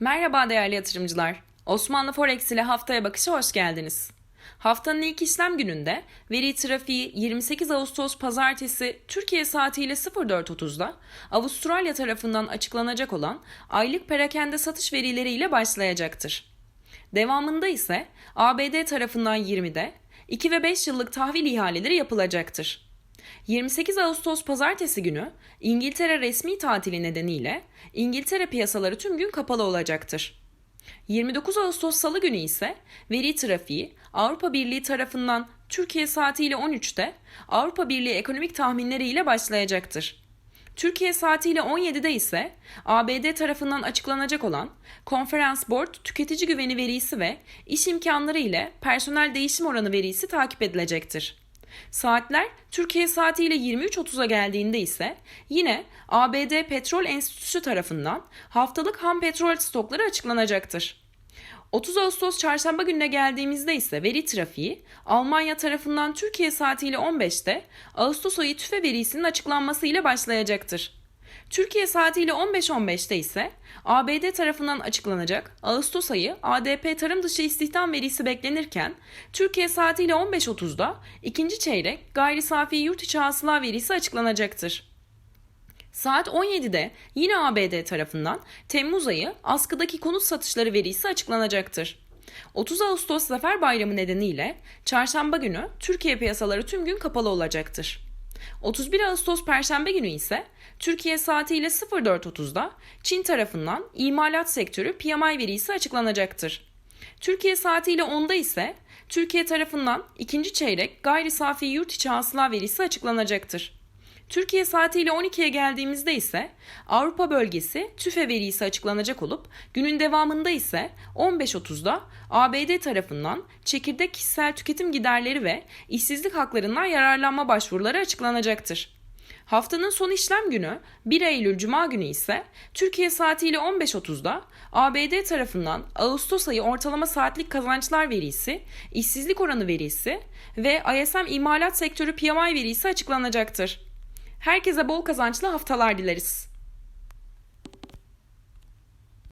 Merhaba değerli yatırımcılar. Osmanlı Forex ile haftaya bakışa hoş geldiniz. Haftanın ilk işlem gününde veri trafiği 28 Ağustos pazartesi Türkiye saatiyle 04.30'da Avustralya tarafından açıklanacak olan aylık perakende satış verileriyle başlayacaktır. Devamında ise ABD tarafından 20'de 2 ve 5 yıllık tahvil ihaleleri yapılacaktır. 28 Ağustos pazartesi günü İngiltere resmi tatili nedeniyle İngiltere piyasaları tüm gün kapalı olacaktır. 29 Ağustos Salı günü ise veri trafiği Avrupa Birliği tarafından Türkiye saatiyle 13'te Avrupa Birliği ekonomik tahminleri ile başlayacaktır. Türkiye saatiyle 17'de ise ABD tarafından açıklanacak olan Konferans Board tüketici güveni verisi ve iş imkanları ile personel değişim oranı verisi takip edilecektir. Saatler Türkiye saatiyle 23.30'a geldiğinde ise yine ABD Petrol Enstitüsü tarafından haftalık ham petrol stokları açıklanacaktır. 30 Ağustos çarşamba gününe geldiğimizde ise veri trafiği Almanya tarafından Türkiye saatiyle 15'te Ağustos ayı tüfe verisinin açıklanması ile başlayacaktır. Türkiye saatiyle 15.15'te ise ABD tarafından açıklanacak Ağustos ayı ADP tarım dışı istihdam verisi beklenirken Türkiye saatiyle 15.30'da ikinci çeyrek gayri safi yurt içi hasıla verisi açıklanacaktır. Saat 17'de yine ABD tarafından Temmuz ayı askıdaki konut satışları verisi açıklanacaktır. 30 Ağustos Zafer Bayramı nedeniyle çarşamba günü Türkiye piyasaları tüm gün kapalı olacaktır. 31 Ağustos Perşembe günü ise Türkiye saatiyle 04.30'da Çin tarafından imalat sektörü PMI verisi açıklanacaktır. Türkiye saatiyle 10'da ise Türkiye tarafından ikinci çeyrek gayri safi yurt içi hasıla verisi açıklanacaktır. Türkiye saatiyle 12'ye geldiğimizde ise Avrupa bölgesi tüfe verisi açıklanacak olup günün devamında ise 15.30'da ABD tarafından çekirdek kişisel tüketim giderleri ve işsizlik haklarından yararlanma başvuruları açıklanacaktır. Haftanın son işlem günü 1 Eylül Cuma günü ise Türkiye saatiyle 15.30'da ABD tarafından Ağustos ayı ortalama saatlik kazançlar verisi, işsizlik oranı verisi ve ISM imalat sektörü PMI verisi açıklanacaktır. Herkese bol kazançlı haftalar dileriz.